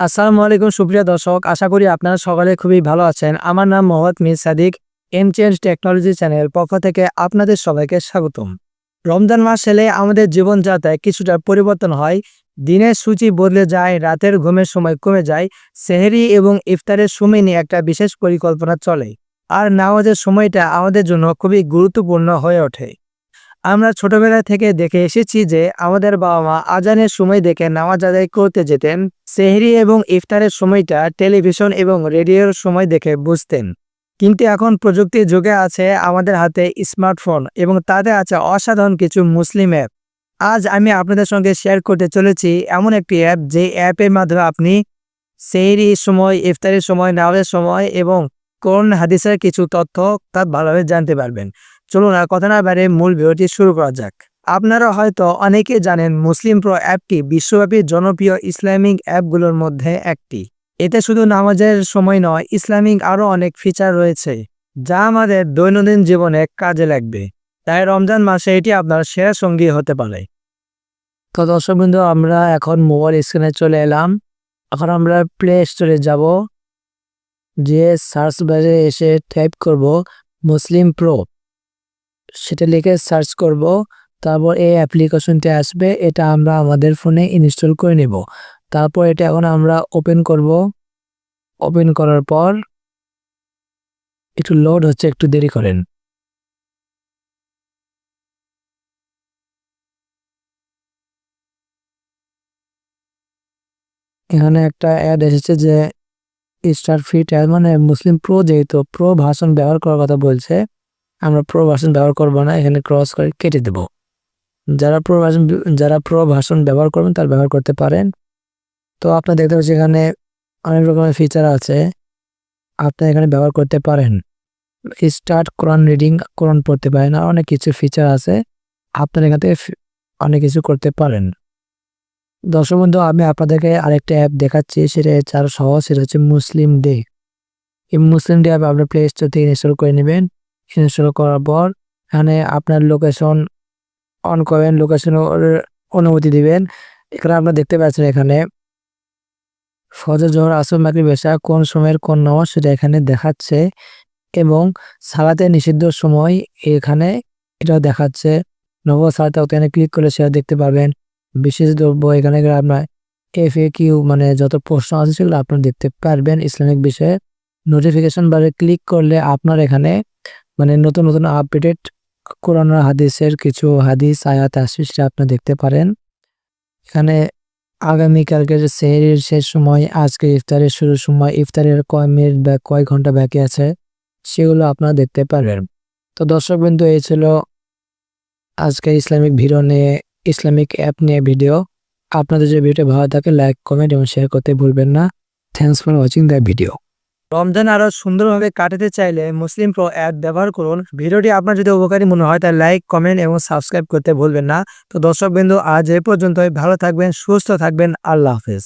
আসসালামু আলাইকুম, সুপ্রিয় দর্শক। আশা করি আপনারা সকালে খুবই ভালো আছেন। আমার নাম Mohammad Mir Sadiq M change technology channel পক্ষ থেকে আপনাদের সবাইকে স্বাগতম। রমজান মাস এলে আমাদের জীবনযাত্রায় কিছুটা পরিবর্তন হয়। দিনের সূচি বদলে যায়, রাতের ঘুমের সময় কমে যায়, সেহেরি এবং ইফতারের সময় নিয়ে একটা বিশেষ পরিকল্পনা চলে। আর নামাজের সময়টা আমাদের জন্য খুবই গুরুত্বপূর্ণ হয়ে ওঠে। আমরা ছোটবেলা থেকে দেখে এসেছি যে আমাদের বাবা মা আজানের সময় দেখে নামাজ আদায় করতে যেতেন, সেহরি এবং ইফতারের সময়টা টেলিভিশন এবং রেডিওর সময় দেখে বুঝতেন। কিন্তু এখন প্রযুক্তির যুগে আছে আমাদের হাতে স্মার্টফোন এবং তাতে আছে অসাধারণ কিছু মুসলিম অ্যাপ। আজ আমি আপনাদের সঙ্গে শেয়ার করতে চলেছি এমন একটি অ্যাপ যে অ্যাপের মাধ্যমে আপনি সেহরি সময়, ইফতারের সময়, নামাজের সময় এবং কোন হাদিসের কিছু তথ্য তা ভালোভাবে জানতে পারবেন। চলুন আর কথা না বাইরে মূল ভিডিওটি শুরু করা যাক। আপনারা হয়তো অনেকে জানেন মুসলিম প্রো অ্যাপটি বিশ্বব্যাপী জনপ্রিয় ইসলামিক অ্যাপগুলোর মধ্যে একটি। এতে শুধু নামাজের সময় নয়, ইসলামিক আরও অনেক ফিচার রয়েছে, যা আমাদের দৈনন্দিন জীবনে কাজে লাগবে। তাই রমজান মাসে এটি আপনার সেরা সঙ্গী হতে পারে। তো দর্শক বিন্দু আমরা এখন মোবাইল স্ক্রিনে চলে এলাম। এখন আমরা প্লে স্টোরে যাব যে সার্চ বারে এসে টাইপ করব, মুসলিম প্রো সেটা লিখে সার্চ করব, তারপর এই অ্যাপ্লিকেশনটি আসবে, এটা আমরা আমাদের ফোনে ইনস্টল করে নেব। তারপর এটা এখন আমরা ওপেন করব। ওপেন করার পর একটু লোড হচ্ছে, একটু দেরি করেন। এখানে একটা অ্যাড এসেছে যে স্টার ফিট মানে মুসলিম প্রো যেহেতু প্রো ভাষণ ব্যবহার করার কথা বলছে আমরা প্রো ভার্সন ব্যবহার করব না, এখানে ক্রস করে কেটে দেব। যারা প্রো ভার্সন যারা প্রো ভার্সন ব্যবহার করবেন, তারা ব্যবহার করতে পারেন। তো আপনার দেখতে পাচ্ছি এখানে অনেক রকমের ফিচার আছে। আপনি এখানে ব্যবহার করতে পারেন। স্টার্ট কোরআন রিডিং কোরআন পড়তে পারেন, আর অনেক কিছু ফিচার আছে। আপনার এখান থেকে অনেক কিছু করতে পারেন। দর্শক বন্ধু, আমি আপনাদেরকে আরেকটা অ্যাপ দেখাচ্ছি, সেটা আরও সহজ, সেটা হচ্ছে মুসলিম ডে এই মুসলিম ডে অ্যাপ আপনার প্লে স্টোর থেকে ইনস্টল করে নেবেন। ইনস্টল করার পর এখানে আপনার লোকেশন অন করবেন লোকেশন অনুমতি দিবেন। এখানে আপনারা দেখতে পাচ্ছেন এখানে ফজর, জোহর, আসর মাকরি বেশা কোন সময়ের কোন নামাজ সেটা এখানে দেখাচ্ছে এবং সালাতে নিষিদ্ধ সময় এখানে এটা দেখাচ্ছে। নব সালাতে এখানে ক্লিক করলে সেটা দেখতে পারবেন বিশেষ দ্রব্য এখানে আপনার এফ এ কিউ মানে যত প্রশ্ন আছে সেগুলো আপনারা দেখতে পারবেন। ইসলামিক বিষয়ে নোটিফিকেশন বারে ক্লিক করলে আপনার এখানে মানে নতুন নতুন আপডেটেড কোরআন হাদিসের কিছু হাদিস, আয়াত আসবে সেটা আপনারা দেখতে পারেন। এখানে আগামীকালকে যে সেহরির শেষ সময় আজকে ইফতারের শুরুর সময়, ইফতারের কয় মিনিট বা কয় ঘণ্টা বাকি আছে, সেগুলো আপনারা দেখতে পারবেন। তো দর্শক বিন্দু, এই ছিল আজকে ইসলামিক ভিডিও নিয়ে, ইসলামিক অ্যাপ নিয়ে ভিডিও। আপনাদের যে ভিডিও ভালো থাকে লাইক কমেন্ট এবং শেয়ার করতে ভুলবেন না। Thanks for watching the video Ramzan আরও সুন্দরভাবে কাটাতে চাইলে মুসলিম প্রো অ্যাপ ব্যবহার করুন। ভিডিওটি আপনার যদি উপকারী মনে হয় তাহলে লাইক, কমেন্ট এবং সাবস্ক্রাইব করতে ভুলবেন না। তো দর্শক বিন্দু আজ এ পর্যন্তই। ভালো থাকবেন, সুস্থ থাকবেন। আল্লাহ হাফেজ।